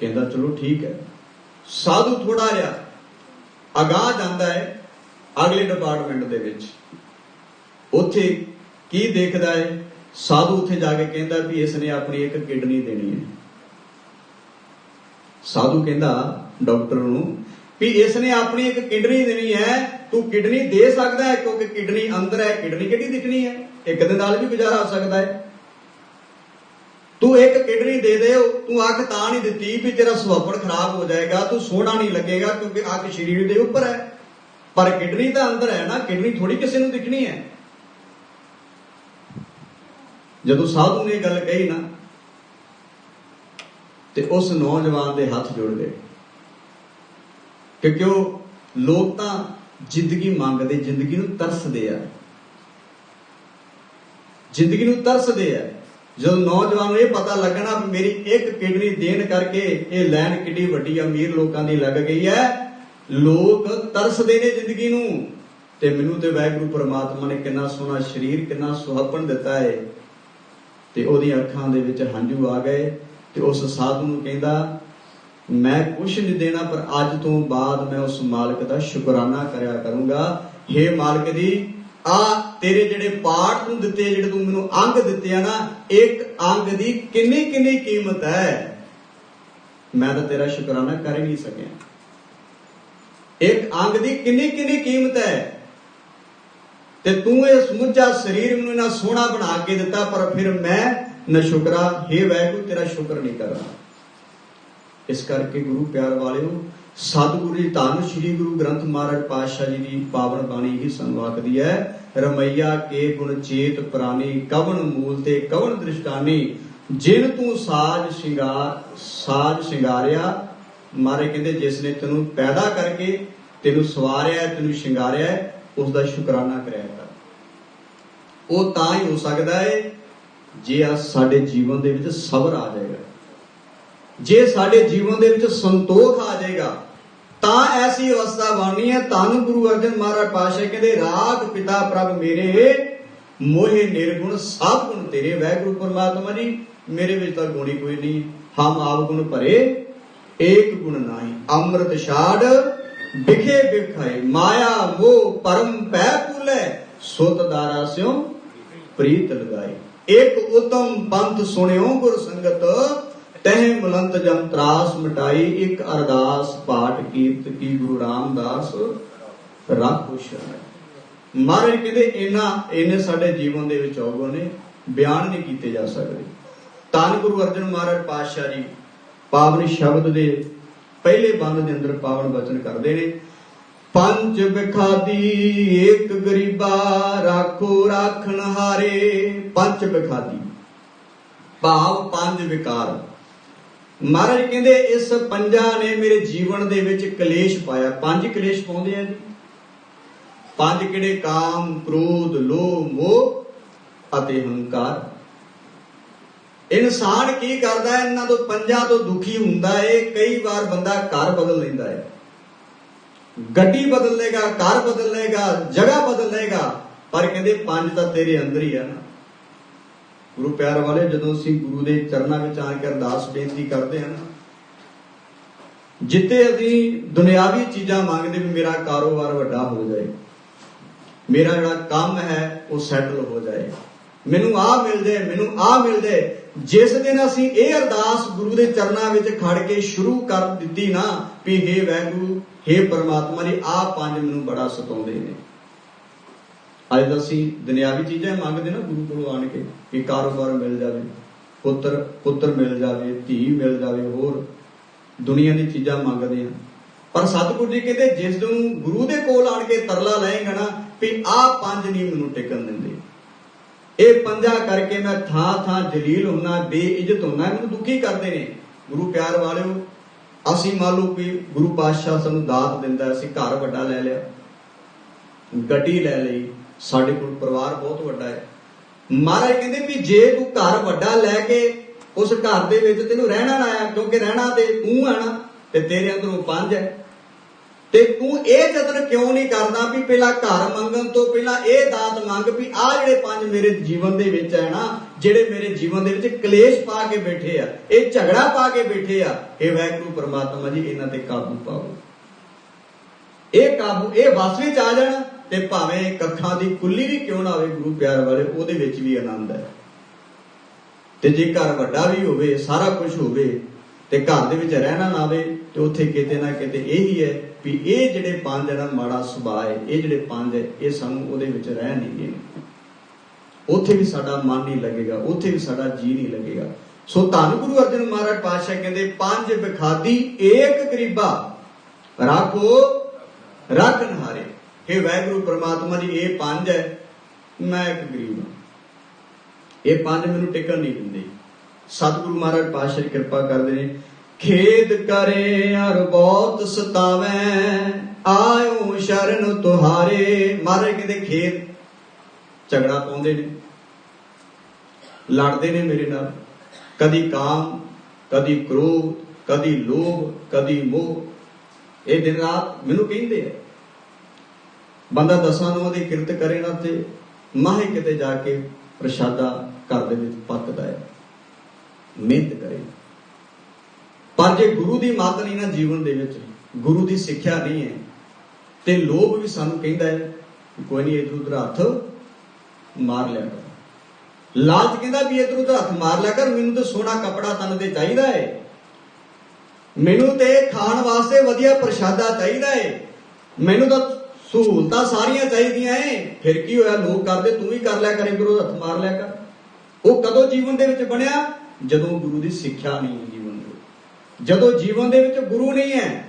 ਕਹਿੰਦਾ ਚਲੋ ਠੀਕ ਹੈ। ਸਾਧੂ ਥੋੜਾ ਜਿਹਾ ਅਗਾਹ ਜਾਂਦਾ ਹੈ ਅਗਲੇ ਡਿਪਾਰਟਮੈਂਟ ਦੇ ਵਿੱਚ। ਉੱਥੇ ਕੀ ਦੇਖਦਾ ਹੈ? ਸਾਧੂ ਉੱਥੇ ਜਾ ਕੇ ਕਹਿੰਦਾ ਵੀ ਇਸ ਨੇ ਆਪਣੀ ਇੱਕ ਕਿਡਨੀ ਦੇਣੀ ਹੈ। ਸਾਧੂ ਕਹਿੰਦਾ ਡਾਕਟਰ ਨੂੰ ਵੀ ਇਸ ਨੇ ਆਪਣੀ ਇੱਕ ਕਿਡਨੀ ਦੇਣੀ ਹੈ, ਤੂੰ ਕਿਡਨੀ ਦੇ ਸਕਦਾ ਹੈ ਕਿਉਂਕਿ ਕਿਡਨੀ ਅੰਦਰ ਹੈ, ਕਿਡਨੀ ਕਿਹੜੀ ਦਿਖਣੀ ਹੈ? ਇੱਕ ਦੇ ਨਾਲ ਵੀ ਗੁਜ਼ਾਰਾ ਹੋ ਸਕਦਾ ਹੈ। ਤੂੰ ਇੱਕ ਕਿਡਨੀ ਦੇ ਦੇ ਤੂੰ ਅੱਖ ਤਾਂ ਨਹੀਂ ਦਿੱਤੀ ਵੀ ਤੇਰਾ ਸੁਭਾਅ ਖਰਾਬ ਹੋ ਜਾਏਗਾ, ਤੂੰ ਸੋਹਣਾ ਨਹੀਂ ਲੱਗੇਗਾ ਕਿਉਂਕਿ ਅੱਖ ਸਰੀਰ ਦੇ ਉੱਪਰ ਹੈ। ਪਰ ਕਿਡਨੀ ਤਾਂ ਅੰਦਰ ਹੈ ਨਾ, ਕਿਡਨੀ ਥੋੜੀ ਕਿਸੇ ਨੂੰ ਦਿਖਣੀ ਹੈ। ਜਦੋਂ ਸਾਧੂ ਨੇ ਗੱਲ ਕਹੀ ਨਾ, ਤੇ ਉਸ ਨੌਜਵਾਨ ਦੇ ਹੱਥ ਜੁੜ ਗਏ। ਕਿਉਂਕਿ ਉਹ ਲੋਕ ਤਾਂ ਜ਼ਿੰਦਗੀ ਮੰਗਦੇ, ਜ਼ਿੰਦਗੀ ਨੂੰ ਤਰਸਦੇ ਆ। ਜ਼ਿੰਦਗੀ ਨੂੰ ਤਰਸਦੇ ਆ। ਜਦੋਂ ਨੌਜਵਾਨ ਨੂੰ ਇਹ ਪਤਾ ਲੱਗਣਾ ਮੇਰੀ ਇੱਕ ਕਿਡਨੀ ਦੇਣ ਕਰਕੇ ਇਹ ਲੈਣ ਕਿੱਡੀ ਵੱਡੀ ਅਮੀਰ ਲੋਕਾਂ ਦੀ ਲੱਗ ਗਈ ਹੈ, ਲੋਕ ਤਰਸਦੇ ਨੇ ਜ਼ਿੰਦਗੀ ਨੂੰ। ਤੇ ਮੈਨੂੰ ਤੇ ਵਾਹਿਗੁਰੂ ਪਰਮਾਤਮਾ ਨੇ ਕਿੰਨਾ ਸੋਹਣਾ ਸਰੀਰ, ਕਿੰਨਾ ਸੁਹੱਪਣ ਦਿੱਤਾ ਹੈ ਤੇ ਉਹਦੀਆਂ ਅੱਖਾਂ ਦੇ ਵਿੱਚ ਹੰਝੂ ਆ ਗਏ ਤੇ ਉਸ ਸਾਧੂ ਨੂੰ ਕਹਿੰਦਾ, ਮੈਂ ਕੁਛ ਨਹੀਂ ਦੇਣਾ, ਪਰ ਅੱਜ ਤੋਂ ਬਾਅਦ ਮੈਂ ਉਸ ਮਾਲਕ ਦਾ ਸ਼ੁਕਰਾਨਾ ਕਰਿਆ ਕਰੂੰਗਾ। हे ਮਾਲਕ ਦੀ ਆ ਤੇਰੇ ਜਿਹੜੇ ਪਾਠ ਤੂੰ ਦਿੱਤੇ, ਜਿਹੜੇ ਤੂੰ ਮੈਨੂੰ ਅੰਗ ਦਿੱਤੇ ਆ ਨਾ, ਇੱਕ ਅੰਗ ਦੀ ਕਿੰਨੀ ਕਿੰਨੀ ਕੀਮਤ ਹੈ? ਮੈਂ ਤਾਂ ਤੇਰਾ ਸ਼ੁਕਰਾਨਾ ਕਰ ਹੀ ਨਹੀਂ ਸਕਿਆ। ਇੱਕ ਅੰਗ ਦੀ ਕਿੰਨੀ ਕਿੰਨੀ ਕੀਮਤ ਹੈ? ਤੇ ਤੂੰ ਇਹ ਸਮੁੱਚਾ ਸਰੀਰ ਮੈਨੂੰ ਇਹਨਾਂ ਸੋਹਣਾ ਬਣਾ ਕੇ ਦਿੱਤਾ ਪਰ ਫਿਰ ਮੈਂ ਨਾ ਸ਼ੁਕਰਾ हे ਵੈਗੁਰੂ ਤੇਰਾ ਸ਼ੁਕਰ ਨਹੀਂ ਕਰਦਾ। ਇਸ ਕਰਕੇ ਗੁਰੂ ਪਿਆਰ ਵਾਲਿਓ ਸਤਿਗੁਰੂ ਜੀ ਧੰਨ ਸ੍ਰੀ ਗੁਰੂ ਗ੍ਰੰਥ ਮਹਾਰਾਜ ਪਾਤਸ਼ਾਹ ਜੀ ਦੀ ਪਾਵਨ ਬਾਣੀ ਹੀ ਸਾਨੂੰ ਆਖਦੀ ਹੈ ਰਮਈਆ ਕੇ ਗੁਣ ਚੇਤ ਪ੍ਰਾਨੀ ਕਵਨ ਮੂਲ ਤੇ ਕਵਨ ਦ੍ਰਿਸ਼ਟਾਨੀ ਜਿਨ ਤੂੰ ਸਾਜ ਸ਼ਿੰਗਾਰ ਸਾਜ ਸ਼ਿੰਗਾਰਿਆ ਮਾਰੇ ਕਹਿੰਦੇ ਜਿਸ ਨੇ ਤੈਨੂੰ ਪੈਦਾ ਕਰਕੇ ਤੈਨੂੰ ਸਵਾਰਿਆ ਤੈਨੂੰ ਸ਼ਿੰਗਾਰਿਆ ਹੈ, ਉਸ ਦਾ ਸ਼ੁਕਰਾਨਾ ਕਰਿਆ। ਉਹ ਤਾਂ ਹੀ ਹੋ ਸਕਦਾ ਹੈ ਜੇ ਆ ਸਾਡੇ ਜੀਵਨ ਦੇ ਵਿੱਚ ਸਬਰ ਆ ਜਾਏਗਾ। ਜੇ ਸਾਡੇ ਜੀਵਨ ਦੇ ਵਿੱਚ ਸੰਤੋਖ ਆ ਜਾਏਗਾ, ਤਾਂ ਐਸੀ ਅਵਸਥਾ ਬਣਨੀ ਹੈ। ਧੰਨ ਗੁਰੂ ਅਰਜਨ ਮਹਾਰਾਜ ਪਾਸ਼ਾ ਕਹਿੰਦੇ ਰਾਗ ਪਿਤਾ ਪ੍ਰਭ ਮੇਰੇ, ਮੋਹਿ ਨਿਰਗੁਣ ਸਭ ਗੁਣ ਤੇਰੇ। ਵੈਗੁਰੂ ਪਰਮਾਤਮਾ ਜੀ, ਮੇਰੇ ਵਿੱਚ ਤਾਂ ਗੁਣੀ ਕੋਈ ਨਹੀਂ। ਹਮ ਆਪ ਗੁਣ ਭਰੇ, ਏਕ ਗੁਣ ਨਾਹੀ। ਅੰਮ੍ਰਿਤ ਛਾੜ, ਵਿਖੇ ਵਿਖਾਏ। ਮਾਇਆ ਮੋਹ ਪਰਮ ਪੈ ਭੁਲੇ ਸੁਤ ਦਾਰਾ ਸਿਉ ਪ੍ਰੀਤ ਲਗਾਏ ਇੱਕ ਉਤਮ ਪੰਥ ਸੁਣਿਓ ਗੁਰ ਸੰਗਤ, ਤਹਿ ਮਲੰਤ ਜਮ ਤਰਾਸ ਮਿਟਾਈ, ਇੱਕ ਅਰਦਾਸ ਪਾਠ ਕੀਰਤ ਕੀ ਗੁਰੂ ਰਾਮਦਾਸ ਰੱਖੋ ਸ਼ਰਨ। ਮਹਾਰਾਜ ਕਹਿੰਦੇ ਇਹਨਾਂ ਇਹਨੇ ਸਾਡੇ ਜੀਵਨ ਦੇ ਵਿੱਚ ਔਗਣ ਨੇ, ਬਿਆਨ ਨਹੀਂ ਕੀਤੇ ਜਾ ਸਕਦੇ। ਧੰਨ ਗੁਰੂ ਅਰਜਨ ਮਹਾਰਾਜ ਪਾਤਸ਼ਾਹ ਜੀ, ਪਾਵਨ ਸ਼ਬਦ ਦੇ ਪਹਿਲੇ ਬੰਦ ਦੇ ਅੰਦਰ ਪਾਵਨ ਬਚਨ ਕਰਦੇ ਨੇ। ਪੰਜ ਬਿਖਾਦੀ ਏਕ ਗਰੀਬਾ, ਰਾਖੋ ਰਾਖਣ ਹਾਰੇ। ਪੰਜ ਬਿਖਾਦੀ। ਭਾਵ ਪੰਜ ਵਿਕਾਰ। ਮਹਾਰਾਜ ਕਹਿੰਦੇ, ਇਸ ਪੰਜਾਂ ਨੇ ਮੇਰੇ ਜੀਵਨ ਦੇ ਵਿੱਚ ਕਲੇਸ਼ ਪਾਇਆ। ਪੰਜ ਕਲੇਸ਼ ਪਾਉਂਦੇ ਆ ਜੀ। ਪੰਜ ਕਿਹੜੇ ਕਾਮ, ਕ੍ਰੋਧ, ਲੋਭ, ਮੋਹ ਅਤੇ ਹੰਕਾਰ। ਇਨਸਾਨ ਕੀ ਕਰਦਾ ਹੈ? ਇਹਨਾਂ ਤੋਂ ਪੰਜਾਂ ਤੋਂ ਦੁਖੀ ਹੁੰਦਾ ਏ ਕਈ ਵਾਰ ਬੰਦਾ ਘਰ ਬਦਲ ਲੈਂਦਾ ਹੈ। ਗੱਡੀ ਬਦਲ ਲੇਗਾ ਘਰ ਬਦਲ ਲੇਗਾ ਜਗ੍ਹਾ ਬਦਲ ਲੇਗਾ ਪਰ ਕਹਿੰਦੇ ਪੰਜ ਤਾਂ ਤੇਰੇ ਅੰਦਰ ਹੀ ਆ ਨਾ। ਗੁਰੂ ਪਿਆਰ ਵਾਲੇ, ਜਦੋਂ ਅਸੀਂ ਗੁਰੂ ਦੇ ਚਰਨਾਂ ਵਿੱਚ ਆ ਕੇ ਅਰਦਾਸ ਬੇਨਤੀ ਕਰਦੇ ਹਾਂ ਨਾ, ਜਿੱਤੇ ਅਸੀਂ ਦੁਨਿਆਵੀ ਚੀਜ਼ਾਂ ਮੰਗਦੇ ਵੀ ਮੇਰਾ ਕਾਰੋਬਾਰ ਵੱਡਾ ਹੋ ਜਾਏ, ਮੇਰਾ ਜਿਹੜਾ ਕੰਮ ਹੈ ਉਹ ਸੈਟਲ ਹੋ ਜਾਏ। ਮੈਨੂੰ ਆਹ ਮਿਲ ਜਾਏ ਮੈਨੂੰ ਆਹ ਮਿਲ ਜਾਏ ਜਿਸ ਦਿਨ ਅਸੀਂ ਇਹ ਅਰਦਾਸ ਗੁਰੂ ਦੇ ਚਰਨਾਂ ਵਿੱਚ ਖੜ ਕੇ ਸ਼ੁਰੂ ਕਰ ਦਿੱਤੀ ਨਾ, ਵੀ हे ਵੈਗੁਰੂ हे ਪਰਮਾਤਮਾ ਜੀ, ਆਹ ਪੰਜ ਮੈਨੂੰ ਬੜਾ ਸਤਾਉਂਦੇ ਨੇ। ਅੱਜ ਤਾਂ ਅਸੀਂ ਦੁਨਿਆਵੀ ਚੀਜ਼ਾਂ ਮੰਗਦੇ ਨਾ ਗੁਰੂ ਕੋਲੋਂ ਆਣ ਕੇ ਕਿ ਕਾਰੋਬਾਰ ਮਿਲ ਜਾਵੇ, ਪੁੱਤਰ ਪੁੱਤਰ ਮਿਲ ਜਾਵੇ, ਧੀ ਮਿਲ ਜਾਵੇ, ਹੋਰ ਦੁਨੀਆ ਦੀ ਚੀਜ਼ਾਂ ਮੰਗਦੇ ਆ ਪਰ ਸਤਿਗੁਰੂ ਜੀ ਕਹਿੰਦੇ, ਜਿਸ ਦਿਨ ਗੁਰੂ ਦੇ ਕੋਲ ਆਣ ਕੇ ਤਰਲਾ ਲਏਗਾ ਨਾ, ਵੀ ਆਹ ਪੰਜ ਨਹੀਂ ਮੈਨੂੰ ਟਿਕਣ ਦਿੰਦੇ। ਇਹ ਪੰਜਾ ਕਰਕੇ ਮੈਂ ਥਾਂ ਥਾਂ ਜਲੀਲ ਹੁੰਨਾ, ਬੇਇੱਜ਼ਤ ਹੁੰਨਾ। ਮੈਨੂੰ ਦੁਖੀ ਕਰਦੇ ਨੇ। ਗੁਰੂ ਪਿਆਰ ਵਾਲਿਓ, ਅਸੀਂ ਮੰਨ ਲਓ ਕਿ ਗੁਰੂ ਪਾਤਸ਼ਾਹ ਸਾਨੂੰ ਦਾਤ ਦਿੰਦਾ, ਅਸੀਂ ਘਰ ਵੱਡਾ ਲੈ ਲਿਆ। ਗੱਡੀ ਲੈ ਲਈ। ਸਾਡੇ ਕੋਲ ਪਰਿਵਾਰ ਬਹੁਤ ਵੱਡਾ ਹੈ। ਮਹਾਰਾਜ ਕਹਿੰਦੇ ਵੀ ਜੇ ਤੂੰ ਘਰ ਵੱਡਾ ਲੈ ਕੇ ਉਸ ਘਰ ਦੇ ਵਿੱਚ ਤੈਨੂੰ ਰਹਿਣਾ ਨਾ ਆਇਆ, ਕਿਉਂਕਿ ਰਹਿਣਾ ਤੇ ਤੂੰ ਆ ਨਾ ਤੇ ਤੇਰੇ ਅੰਦਰੋਂ ਪੰਜ ਹੈ। ਤੇ ਤੂੰ ਇਹ ਯਤਨ ਕਿਉਂ ਨਹੀਂ ਕਰਦਾ ਵੀ ਪਹਿਲਾਂ ਘਰ ਮੰਗਣ ਤੋਂ ਪਹਿਲਾਂ ਇਹ ਦਾਤ ਮੰਗ ਵੀ ਆ ਜਿਹੜੇ ਪੰਜ ਮੇਰੇ ਜੀਵਨ ਦੇ ਵਿੱਚ ਹੈ ਨਾ, ਜਿਹੜੇ ਮੇਰੇ ਜੀਵਨ ਦੇ ਵਿੱਚ ਕਲੇਸ਼ ਪਾ ਕੇ ਬੈਠੇ ਆ, ਇਹ ਝਗੜਾ ਪਾ ਕੇ ਬੈਠੇ ਆ ਇਹ ਵੈਗੁਰੂ ਪ੍ਰਮਾਤਮਾ ਜੀ, ਇਹਨਾਂ ਤੇ ਕਾਬੂ ਪਾਓ। ਇਹ ਕਾਬੂ, ਇਹ ਵਸ ਵਿੱਚ ਆ ਜਾਣ ਤੇ ਭਾਵੇਂ ਕੱਖਾਂ ਦੀ ਕੁੱਲੀ ਵੀ ਕਿਉਂ ਨਾ ਹੋਵੇ, ਗੁਰੂ ਪਿਆਰ ਵਾਲੇ, ਉਹਦੇ ਵਿੱਚ ਵੀ ਆਨੰਦ ਹੈ। ਤੇ ਜੇ ਘਰ ਵੱਡਾ ਵੀ ਹੋਵੇ, ਸਾਰਾ ਕੁਝ ਹੋਵੇ ਤੇ ਘਰ ਦੇ ਵਿੱਚ ਰਹਿਣਾ ਨਾ ਆਵੇ ਤੇ ਉੱਥੇ ਕਿਤੇ ਨਾ ਕਿਤੇ ਇਹੀ ਹੈ ਵੀ ਇਹ ਜਿਹੜੇ ਪੰਜ ਹੈ ਮਾੜਾ ਸੁਭਾਅ ਹੈ, ਇਹ ਜਿਹੜੇ ਪੰਜ ਹੈ, ਇਹ ਸਾਨੂੰ ਉਹਦੇ ਵਿੱਚ ਰਹਿ ਨਹੀਂ ਦੇਣ। ਉੱਥੇ ਵੀ ਸਾਡਾ ਮਨ ਨਹੀਂ ਲੱਗੇਗਾ, ਉੱਥੇ ਵੀ ਸਾਡਾ ਜੀ ਨਹੀਂ ਲੱਗੇਗਾ। ਸੋ ਧੰਨ ਗੁਰੂ ਅਰਜਨ ਮਹਾਰਾਜ ਪਾਤਸ਼ਾਹ ਕਹਿੰਦੇ, ਪੰਜ ਵਿਖਾਦੀ ਏਕ ਗਰੀਬਾ ਰਾਖੋ ਰੱਖਣ ਹਾਰੇ हे ਵੈਗੁਰੂ ਪ੍ਰਮਾਤਮਾ ਜੀ, ਇਹ ਪੰਜ ਹੈ, ਮੈਂ ਇੱਕ ਗਰੀਬ ਹਾਂ। ਇਹ ਪੰਜ ਮੈਨੂੰ ਟਿਕਣ ਨਹੀਂ ਦਿੰਦੇ। ਸਤਿਗੁਰੂ ਮਹਾਰਾਜ ਪਾਤਸ਼ਾਹ ਕਿਰਪਾ ਕਰਦੇ ਨੇ। ਖੇਦ ਕਰੇ ਅਰ ਬਹੁਤ ਸਤਾਵੇਂ, ਆਇਓ ਸ਼ਰਨ ਤੁਹਾਰੇ ਮਹਾਰਾਜ ਕਹਿੰਦੇ ਖੇਦ ਝਗੜਾ ਪਾਉਂਦੇ ਨੇ, ਲੜਦੇ ਨੇ ਮੇਰੇ ਨਾਲ। ਕਦੀ ਕਾਮ, ਕਦੀ ਕ੍ਰੋਧ, ਕਦੀ ਲੋਭ, ਕਦੀ ਮੋਹ। ਇਹ ਦਿਨ ਰਾਤ ਮੈਨੂੰ ਕਹਿੰਦੇ ਆ, ਬੰਦਾ ਦਸਾਂ ਨੂੰ ਦੀ ਕਿਰਤ ਕਰੇ ਨਾ ਤੇ ਮਾਹੇ ਕਿਤੇ ਜਾ ਕੇ ਪ੍ਰਸ਼ਾਦਾ ਘਰ ਦੇ ਵਿੱਚ ਪੱਕਦਾ ਹੈ। ਮਿਹਨਤ ਕਰੇ। ਪਰ ਜੇ ਗੁਰੂ ਦੀ ਮੱਤ ਨਹੀਂ ਨਾ ਜੀਵਨ ਦੇ ਵਿੱਚ, ਗੁਰੂ ਦੀ ਸਿੱਖਿਆ ਨਹੀਂ ਹੈ, ਤੇ ਲੋਭ ਵੀ ਸਾਨੂੰ ਕਹਿੰਦਾ ਹੈ ਕੋਈ ਨਹੀਂ ਇਧਰ ਉਧਰ ਹੱਥ ਮਾਰ ਲਿਆ ਕਰ। ਲਾਲਚ ਕਹਿੰਦਾ ਵੀ ਇਧਰ ਉਧਰ ਹੱਥ ਮਾਰ ਲਿਆ ਕਰ, ਮੈਨੂੰ ਤਾਂ ਸੋਹਣਾ ਕਪੜਾ ਤਨ ਤੇ ਚਾਹੀਦਾ ਹੈ ਮੈਨੂੰ ਤੇ ਖਾਣ ਵਾਸਤੇ ਵਧੀਆ ਪ੍ਰਸ਼ਾਦਾ ਚਾਹੀਦਾ ਹੈ ਮੈਨੂੰ ਤਾਂ ਸਹੂਲਤਾਂ ਸਾਰੀਆਂ ਚਾਹੀਦੀਆਂ ਏ। ਫਿਰ ਕੀ ਹੋਇਆ? ਲੋਕ ਕਰਦੇ, ਤੂੰ ਵੀ ਕਰ ਲਿਆ ਕਰੇ ਗੁਰੂ ਹੱਥ ਮਾਰ ਲਿਆ ਕਰ। ਉਹ ਕਦੋਂ ਜੀਵਨ ਦੇ ਵਿੱਚ ਬਣਿਆ? ਜਦੋਂ ਗੁਰੂ ਦੀ ਸਿੱਖਿਆ ਨਹੀਂ ਹੈ ਜਦੋਂ ਜੀਵਨ ਦੇ ਵਿੱਚ ਗੁਰੂ ਨਹੀਂ ਹੈ,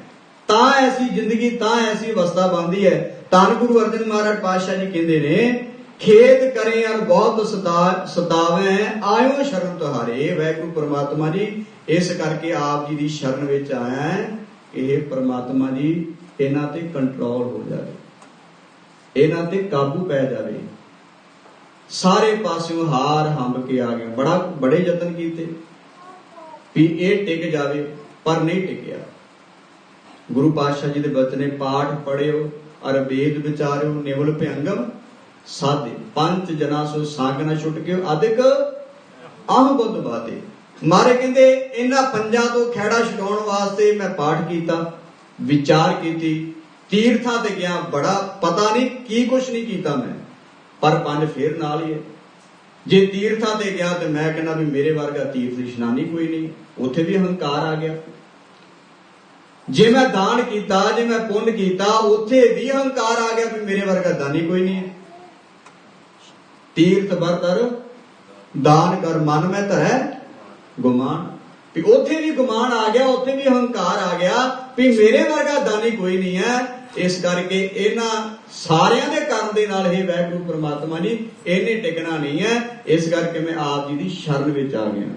ਤਾਂ ਐਸੀ ਜ਼ਿੰਦਗੀ, ਤਾਂ ਐਸੀ ਅਵਸਥਾ ਬਣਦੀ ਹੈ। ਤਾਂ ਗੁਰੂ ਅਰਜਨ ਮਹਾਰਾਜ ਪਾਤਸ਼ਾਹ ਜੀ ਕਹਿੰਦੇ ਨੇ ਖੇਦ ਕਰੇ ਅਰ ਬਹੁਤ ਸਤਾ, ਸਤਾਵੇਂ, ਆਇਓ ਸ਼ਰਨ ਤੁਹਾਰੇ। ਵੈਗੁਰੂ ਪ੍ਰਮਾਤਮਾ ਜੀ, ਇਸ ਕਰਕੇ ਆਪ ਜੀ ਦੀ ਸ਼ਰਨ ਵਿੱਚ ਆਇਆ ਇਹ ਪ੍ਰਮਾਤਮਾ ਜੀ ਇਹਨਾਂ ਤੇ ਕੰਟਰੋਲ ਹੋ ਜਾਵੇ। ਇਹਨਾਂ ਤੇ ਕਾਬੂ ਪੈ ਜਾਵੇ। ਸਾਰੇ ਪਾਸਿਓਂ ਹਾਰ ਹੰਬ ਕੇ ਆ ਗਏ। ਬੜਾ, ਬੜੇ ਯਤਨ ਕੀਤੇ। ਵੀ ਇਹ ਟਿਕ ਜਾਵੇ, ਪਰ ਨਹੀਂ ਟਿਕਿਆ। ਗੁਰੂ ਪਾਤਸ਼ਾਹ ਜੀ ਦੇ ਬਚਨੇ ਪਾਠ ਪੜਿਓ ਅਰ ਵੇਦ ਵਿਚਾਰਿਓ, ਨਿਵਲ ਭਿਅੰਗਮ ਸਾਧੇ। ਪੰਜ ਜਨਾ ਸੋ ਸੰਗ ਛੁੱਟ ਕੇ ਅਧਿਕ ਆਹ ਬੁੱਧ ਬਾਤੇ ਮਾਰੇ ਕਹਿੰਦੇ, ਇਹਨਾਂ ਪੰਜਾਂ ਤੋਂ ਖਹਿੜਾ ਛਡਾਉਣ ਵਾਸਤੇ ਮੈਂ ਪਾਠ ਕੀਤਾ, ਵਿਚਾਰ ਕੀਤੀ, ਤੀਰਥਾਂ ਤੇ ਗਿਆ, ਬੜਾ ਪਤਾ ਨਹੀਂ ਕੀ ਕੁਛ ਨਹੀਂ ਕੀਤਾ ਮੈਂ, ਪਰ ਪੰਜ ਫੇਰ ਨਾਲ ਹੀ ਹੈ ਜੇ ਤੀਰਥਾਂ ਤੇ ਗਿਆ ਤੇ ਮੈਂ ਕਹਿੰਦਾ ਵੀ ਮੇਰੇ ਵਰਗਾ ਤੀਰਥ ਇਸ਼ਨਾਨੀ ਕੋਈ ਨਹੀਂ। ਉੱਥੇ ਵੀ ਹੰਕਾਰ ਆ ਗਿਆ। ਜੇ ਮੈਂ ਦਾਨ ਕੀਤਾ, ਜੇ ਮੈਂ ਪੁੰਨ ਕੀਤਾ, ਉੱਥੇ ਵੀ ਹੰਕਾਰ ਆ ਗਿਆ ਵੀ ਮੇਰੇ ਵਰਗਾ ਦਾਨੀ ਕੋਈ ਨਹੀਂ ਹੈ। ਤੀਰਥ ਵਰਤਰ ਦਾਨ ਕਰ ਮਨ ਮੈਂ ਧਰੈ ਗੁਮਾਨ। ਵੀ ਉੱਥੇ ਵੀ ਗੁਮਾਨ ਆ ਗਿਆ, ਉੱਥੇ ਵੀ ਹੰਕਾਰ ਆ ਗਿਆ ਵੀ ਮੇਰੇ ਵਰਗਾ ਦਾਨੀ ਕੋਈ ਨਹੀਂ ਹੈ। ਇਸ ਕਰਕੇ ਇਹਨਾਂ ਸਾਰਿਆਂ ਦੇ ਕਰਨ ਦੇ ਨਾਲ ਇਹ ਵੈਗੁਰੂ ਪ੍ਰਮਾਤਮਾ ਜੀ ਇਹਨੇ ਟਿਕਣਾ ਨਹੀਂ ਹੈ। ਇਸ ਕਰਕੇ ਮੈਂ ਆਪ ਜੀ ਦੀ ਸ਼ਰਨ ਵਿੱਚ ਆ ਗਿਆ।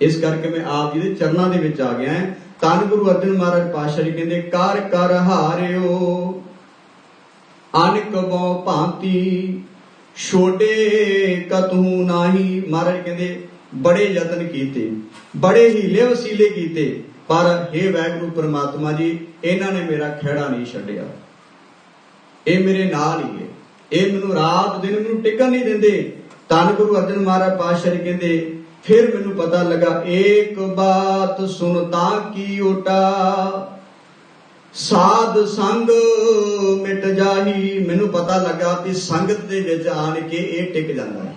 ਇਸ ਕਰਕੇ ਮੈਂ ਆਪ ਜੀ ਦੇ ਚਰਨਾਂ ਦੇ ਵਿੱਚ ਆ ਗਿਆ ਹਾਂ। ਤਨ ਗੁਰੂ ਅਰਜਨ ਮਹਾਰਾਜ ਪਾਤਸ਼ਾਹ ਜੀ ਕਹਿੰਦੇ, ਕਰ ਕਰ ਹਾਰਿਓ, ਅਨਕ ਬੋ ਭਾਂਤੀ ਛੋਡੇ ਕਤੂ ਨਾਹੀ। ਮਹਾਰਾਜ ਕਹਿੰਦੇ, ਬੜੇ ਯਤਨ ਕੀਤੇ, ਬੜੇ ਹੀਲੇ ਵਸੀਲੇ ਕੀਤੇ। ਪਰ हे ਵੈਗੁਰੂ ਪ੍ਰਮਾਤਮਾ ਜੀ, ਇਹਨਾਂ ਨੇ ਮੇਰਾ ਖਿਹੜਾ ਨਹੀਂ ਛੱਡਿਆ। ਇਹ ਮੇਰੇ ਨਾਲ ਹੀ ਹੈ। ਇਹ ਮੈਨੂੰ ਰਾਤ ਦਿਨ ਮੈਨੂੰ ਟਿਕਣ ਨਹੀਂ ਦਿੰਦੇ। ਤਨ ਗੁਰੂ ਅਰਜਨ ਮਹਾਰਾਜ ਪਾਤਸ਼ਾਹ ਜੀ ਕਹਿੰਦੇ, ਫਿਰ ਮੈਨੂੰ ਪਤਾ ਲੱਗਾ ਏਕ ਬਾਤ ਸੁਨਤਾ ਕੀ ਓਟਾ? ਸਾਧ ਸੰਗ ਮਿਟ ਜਾਹੀ। ਮੈਨੂੰ ਪਤਾ ਲੱਗਾ ਕਿ ਸੰਗਤ ਦੇ ਵਿੱਚ ਆਣ ਕੇ ਇਹ ਟਿਕ ਜਾਂਦਾ ਹੈ।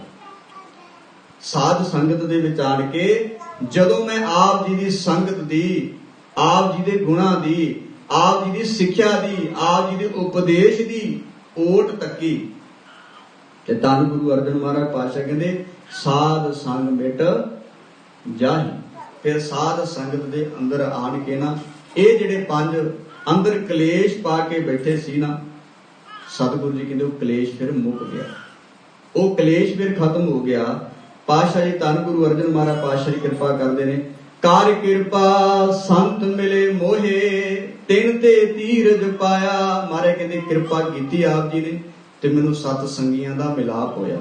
ਸਾਧ ਸੰਗਤ ਦੇ ਵਿੱਚ ਆਣ ਕੇ ਜਦੋਂ ਮੈਂ ਆਪ ਜੀ ਦੀ ਸੰਗਤ ਦੀ, ਆਪ ਜੀ ਦੇ ਗੁਣਾਂ ਦੀ, ਆਪ ਜੀ ਦੀ ਸਿੱਖਿਆ ਦੀ, ਆਪ ਜੀ ਦੇ ਉਪਦੇਸ਼ ਦੀ ਓਟ ਤੱਕੀ। ਤੇ ਧੰਨ ਗੁਰੂ ਅਰਜਨ ਮਹਾਰਾਜ ਪਾਤਸ਼ਾਹ ਕਹਿੰਦੇ, ਸਾਧ ਸੰਗ ਮਿਟ ਜਾਹੀ। ਫਿਰ ਸਾਧ ਸੰਗਤ ਦੇ ਅੰਦਰ ਆਣ ਕੇ ਨਾ, ਇਹ ਜਿਹੜੇ ਪੰਜ ਅੰਦਰ ਕਲੇਸ਼ ਪਾ ਕੇ ਬੈਠੇ ਸੀ ਨਾ, ਸਤਿਗੁਰੂ ਜੀ ਕਹਿੰਦੇ ਉਹ ਕਲੇਸ਼ ਫਿਰ ਮੁੱਕ ਗਿਆ। ਉਹ ਕਲੇਸ਼ ਫਿਰ ਖਤਮ ਹੋ ਗਿਆ। ਪਾਤਸ਼ਾਹ ਜੀ ਧੰਨ ਗੁਰੂ ਅਰਜਨ ਮਹਾਰਾਜ ਪਾਤਸ਼ਾਹ ਜੀ ਕਿਰਪਾ ਕਰਦੇ ਨੇ। ਕਾਰ ਕਿਰਪਾ ਸੰਤ ਮਿਲੇ ਮੋਹੇ, ਤਿੰਨ ਤੇ ਤੀਰਜ ਪਾਇਆ। ਮਾਰੇ ਕਹਿੰਦੇ, ਕਿਰਪਾ ਕੀਤੀ ਆਪ ਜੀ ਨੇ ਤੇ ਮੈਨੂੰ ਸਤ ਸੰਗੀਆਂ ਦਾ ਮਿਲਾਪ ਹੋਇਆ।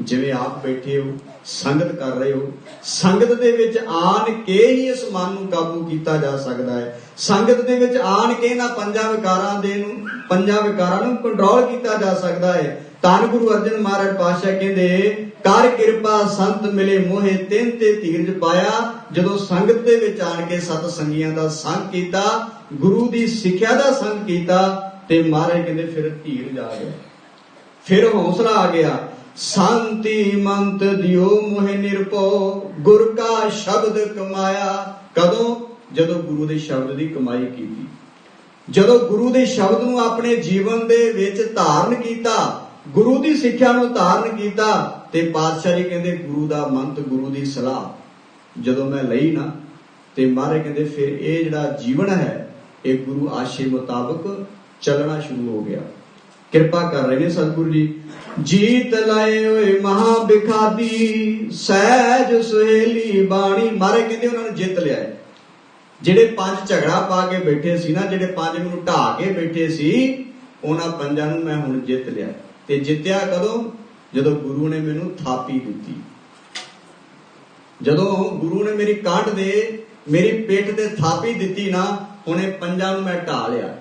ਜਿਵੇਂ ਆਪ ਬੈਠੇ ਹੋ, ਸੰਗਤ ਕਰ ਰਹੇ ਹੋ। ਸੰਗਤ ਦੇ ਵਿੱਚ ਆਣ ਕੇ ਹੀ ਇਸ ਮਨ ਨੂੰ ਕਾਬੂ ਕੀਤਾ ਜਾ ਸਕਦਾ ਹੈ। ਸੰਗਤ ਦੇ ਵਿੱਚ ਆਣ ਕੇ ਨਾ ਪੰਜਾਂ ਵਿਕਾਰਾਂ ਦੇ ਨੂੰ, ਪੰਜਾਂ ਵਿਕਾਰਾਂ ਨੂੰ ਕੰਟਰੋਲ ਕੀਤਾ ਜਾ ਸਕਦਾ ਹੈ। ਧੰਨ ਗੁਰੂ ਅਰਜਨ ਮਹਾਰਾਜ ਪਾਤਸ਼ਾਹ ਕਹਿੰਦੇ ਕਰ ਕਿਰਪਾ, ਸੰਤ ਮਿਲੇ ਮੋਹੇ, ਤਿੰਨ ਤੇ ਧੀਰਜ ਪਾਇਆ। ਜਦੋਂ ਸੰਗਤ ਦੇ ਵਿੱਚ ਆਣ ਕੇ ਸਤ ਸੰਗੀਆਂ ਦਾ ਸੰਗ ਕੀਤਾ, ਗੁਰੂ ਦੀ ਸਿੱਖਿਆ ਦਾ ਸੰਗ ਕੀਤਾ ਤੇ ਮਹਾਰਾਜ ਕਹਿੰਦੇ ਫਿਰ ਧੀਰਜ ਆ ਗਿਆ। ਫਿਰ ਹੌਸਲਾ ਆ ਗਿਆ। ਸ਼ਾਂਤੀ ਮੰਤ ਦਿਓ ਮੋਹਿ ਨਿਰਪੋ ਗੁਰ ਕਾ ਸ਼ਬਦ ਕਮਾਇਆ। ਕਦੋਂ? ਜਦੋਂ ਗੁਰੂ ਦੇ ਸ਼ਬਦ ਦੀ ਕਮਾਈ ਕੀਤੀ। ਜਦੋਂ ਗੁਰੂ ਦੇ ਸ਼ਬਦ ਨੂੰ ਆਪਣੇ ਜੀਵਨ ਦੇ ਵਿੱਚ ਧਾਰਨ ਕੀਤਾ ਗੁਰੂ ਦੀ ਸਿੱਖਿਆ ਨੂੰ ਧਾਰਨ ਕੀਤਾ ਤੇ ਪਾਤਸ਼ਾਹ ਜੀ ਕਹਿੰਦੇ ਗੁਰੂ ਦਾ ਮੰਤ, ਗੁਰੂ ਦੀ ਸਲਾਹ। ਜਦੋਂ ਮੈਂ ਲਈ ਨਾ, ਤੇ ਮਹਾਰਾਜ ਕਹਿੰਦੇ ਫਿਰ ਇਹ ਜਿਹੜਾ ਜੀਵਨ ਹੈ, ਇਹ ਗੁਰੂ ਆਸ਼ੇ ਮੁਤਾਬਕ ਚੱਲਣਾ ਸ਼ੁਰੂ ਹੋ ਗਿਆ। ਕਿਰਪਾ ਕਰ ਰਹੇ ਨੇ ਸਤਿਗੁਰੂ ਜੀ। ਜੀਤ ਲਾਏ ਓਏ ਮਹਾ ਬਿਖਾਦੀ ਸਹਿਜ ਸੁਹੇਲੀ ਬਾਣੀ। ਮਾਰੇ ਕਹਿੰਦੇ ਉਹਨਾਂ ਨੂੰ ਜਿੱਤ ਲਿਆ ਜਿਹੜੇ ਪੰਜ ਝਗੜਾ ਪਾ ਕੇ ਬੈਠੇ ਸੀ ਨਾ, ਜਿਹੜੇ ਪੰਜ ਮੈਨੂੰ ਢਾ ਕੇ ਬੈਠੇ ਸੀ, ਉਹਨਾਂ ਪੰਜਾਂ ਨੂੰ ਮੈਂ ਹੁਣ ਜਿੱਤ ਲਿਆ। ਤੇ ਜਿੱਤਿਆ ਕਦੋਂ? ਜਦੋਂ ਗੁਰੂ ਨੇ ਮੈਨੂੰ ਥਾਪੀ ਦਿੱਤੀ। ਜਦੋਂ ਗੁਰੂ ਨੇ ਮੇਰੀ ਕਾਢ ਦੇ, ਮੇਰੀ ਪਿੱਠ ਤੇ ਥਾਪੀ ਦਿੱਤੀ ਨਾ ਉਹਨੇ ਪੰਜਾਂ ਨੂੰ ਮੈਂ ਢਾ ਲਿਆ।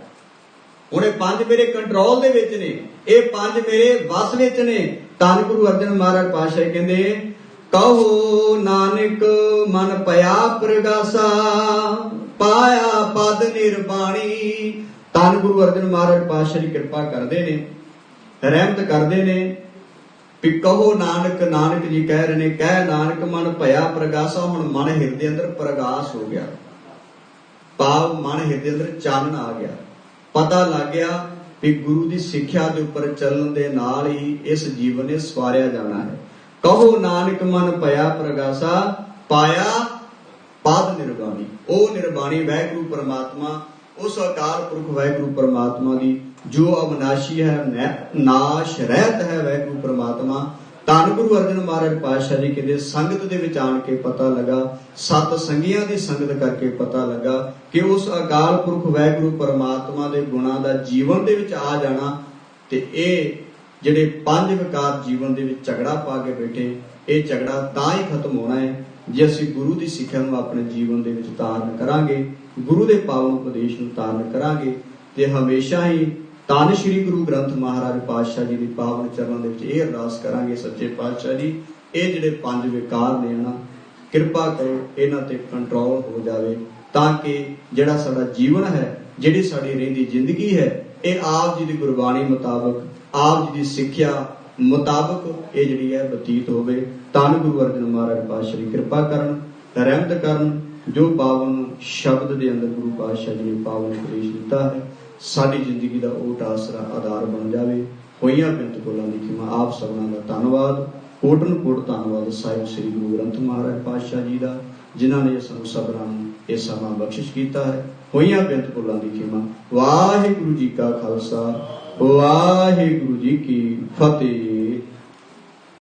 ਉਹਨੇ ਪੰਜ ਮੇਰੇ ਕੰਟਰੋਲ ਦੇ ਵਿੱਚ ਨੇ। ਇਹ ਪੰਜ ਮੇਰੇ ਵਸ ਵਿੱਚ ਨੇ। ਧੰਨ ਗੁਰੂ ਅਰਜਨ ਮਹਾਰਾਜ ਪਾਤਸ਼ਾਹ ਕਹਿੰਦੇ, ਕਹੋ ਨਾਨਕ, ਮਨ ਪਿਆ ਪ੍ਰਗਾਸਾ, ਪਾਇਆ ਪਦ ਨਿਰਬਾਣੀ। ਧੰਨ ਗੁਰੂ ਅਰਜਨ ਮਹਾਰਾਜ ਪਾਤਸ਼ਾਹ ਜੀ ਕਿਰਪਾ ਕਰਦੇ ਨੇ। ਰਹਿਮਤ ਕਰਦੇ ਨੇ, ਵੀ ਕਹੋ ਨਾਨਕ ਨਾਨਕ ਜੀ ਕਹਿ ਰਹੇ ਨੇ, ਕਹਿ ਨਾਨਕ ਮਨ ਭਇਆ ਪ੍ਰਗਾਸਾ, ਹੁਣ ਮਨ ਹਿਰਦੇ ਅੰਦਰ ਪ੍ਰਗਾਸ ਹੋ ਗਿਆ। ਭਾਵ ਮਨ ਹਿਰਦੇ ਅੰਦਰ ਚਾਨਣ ਆ ਗਿਆ। ਪਤਾ ਲੱਗ ਗਿਆ ਵੀ ਗੁਰੂ ਦੀ ਸਿੱਖਿਆ ਦੇ ਉੱਪਰ ਚੱਲਣ ਦੇ ਨਾਲ ਹੀ ਇਸ ਜੀਵਨ ਨੇ ਸਵਾਰਿਆ ਜਾਣਾ ਹੈ। ਕਹੋ ਨਾਨਕ ਮਨ ਭਇਆ ਪ੍ਰਗਾਸਾ, ਪਾਇਆ ਪਾਦ ਨਿਰਵਾਣੀ ਉਹ ਨਿਰਵਾਣੀ ਵਾਹਿਗੁਰੂ ਪਰਮਾਤਮਾ, ਉਸ ਅਕਾਲ ਪੁਰਖ ਵਾਹਿਗੁਰੂ ਪਰਮਾਤਮਾ ਦੀ ਜੋ ਅਵਨਾਸ਼ੀ ਹੈ ਨਾਸ਼ ਰਹਿਤ ਹੈ ਵਾਹਿਗੁਰੂ ਪਰਮਾਤਮਾ। ਧੰਨ ਗੁਰੂ ਅਰਜਨ ਮਹਾਰਾਜ ਪਾਤਸ਼ਾਹ ਜੀ ਕਹਿੰਦੇ, ਸੰਗਤ ਦੇ ਵਿੱਚ ਆਣ ਕੇ ਪਤਾ ਲੱਗਾ, ਸਤ ਸੰਗੀਆਂ ਦੀ ਸੰਗਤ ਕਰਕੇ ਪਤਾ ਲੱਗਾ ਕਿ ਉਸ ਅਕਾਲ ਪੁਰਖ ਵਾਹਿਗੁਰੂ ਪਰਮਾਤਮਾ ਦੇ ਗੁਣਾਂ ਦਾ ਜੀਵਨ ਦੇ ਵਿੱਚ ਆ ਜਾਣਾ ਤੇ ਇਹ ਜਿਹੜੇ ਪੰਜ ਵਿਕਾਰ ਜੀਵਨ ਦੇ ਵਿੱਚ ਝਗੜਾ ਪਾ ਕੇ ਬੈਠੇ, ਇਹ ਝਗੜਾ ਤਾਂ ਹੀ ਖਤਮ ਹੋਣਾ ਹੈ ਜੇ ਅਸੀਂ ਗੁਰੂ ਦੀ ਸਿੱਖਿਆ ਨੂੰ ਆਪਣੇ ਜੀਵਨ ਦੇ ਵਿੱਚ ਤਾਰਨ ਕਰਾਂਗੇ, ਗੁਰੂ ਦੇ ਪਾਵਨ ਉਪਦੇਸ਼ ਨੂੰ ਤਾਰਨ ਕਰਾਂਗੇ ਤੇ ਹਮੇਸ਼ਾ ਹੀ ਤਨ ਸ੍ਰੀ ਗੁਰੂ ਗ੍ਰੰਥ ਮਹਾਰਾਜ ਪਾਤਸ਼ਾਹ ਜੀ ਦੀ ਪਾਵਨ ਚਰਨਾਂ ਦੇ ਵਿੱਚ ਇਹ ਅਰਦਾਸ ਕਰਾਂਗੇ ਸੱਚੇ ਪਾਤਸ਼ਾਹ ਜੀ, ਇਹ ਜਿਹੜੇ ਪੰਜ ਵਿਕਾਰ ਨੇ ਨਾ ਕਿਰਪਾ ਕਰੋ ਇਹਨਾਂ ਤੇ ਕੰਟਰੋਲ ਹੋ ਜਾਵੇ ਤਾਂ ਕਿ ਜਿਹੜਾ ਸਾਡਾ ਜੀਵਨ ਹੈ, ਜਿਹੜੀ ਸਾਡੀ ਰਹਿੰਦੀ ਜ਼ਿੰਦਗੀ ਹੈ, ਇਹ ਆਪ ਜੀ ਦੀ ਗੁਰਬਾਣੀ ਮੁਤਾਬਕ, ਆਪ ਜੀ ਦੀ ਸਿੱਖਿਆ ਮੁਤਾਬਕ ਇਹ ਜਿਹੜੀ ਹੈ ਬਤੀਤ ਹੋਵੇ। ਧੰਨ ਗੁਰੂ ਅਰਜਨ ਮਹਾਰਾਜ ਪਾਤਸ਼ਾਹ ਜੀ ਕਿਰਪਾ ਕਰਨ, ਰਹਿਮਤ ਕਰਨ, ਜੋ ਪਾਵਨ ਸ਼ਬਦ ਦੇ ਅੰਦਰ ਗੁਰੂ ਪਾਤਸ਼ਾਹ ਜੀ ਨੇ ਪਾਵਨ ਉਪਦੇਸ਼ ਦਿੱਤਾ ਹੈ। ਸਾਡੀ ਜ਼ਿੰਦਗੀ ਦਾ ਉਹ ਆਸਰਾ ਆਧਾਰ ਬਣ ਜਾਵੇ। ਹੋਈਆਂ ਬਿੰਤ ਕੋਲਾਂ ਦੀ ਖਿਮਾ ਆਪ ਸਭਨਾਂ ਦਾ ਧੰਨਵਾਦ। ਕੋਟਨ ਕੋਟ ਧੰਨਵਾਦ ਸਾਹਿਬ ਸ੍ਰੀ ਗੁਰੂ ਗ੍ਰੰਥ ਮਹਾਰਾਜ ਪਾਤਸ਼ਾਹ ਜੀ ਦਾ, ਜਿਨ੍ਹਾਂ ਨੇ ਸਾਨੂੰ ਸਭਨਾਂ ਨੂੰ ਇਹ ਸਮਾਂ ਬਖਸ਼ਿਸ਼ ਕੀਤਾ ਹੈ। ਹੋਈਆਂ ਬਿੰਤ ਕੋਲਾਂ ਦੀ ਖਿਮਾ ਵਾਹਿਗੁਰੂ ਜੀ ਕਾ ਖਾਲਸਾ, ਵਾਹਿਗੁਰੂ ਜੀ ਕੀ ਫਤਿਹ।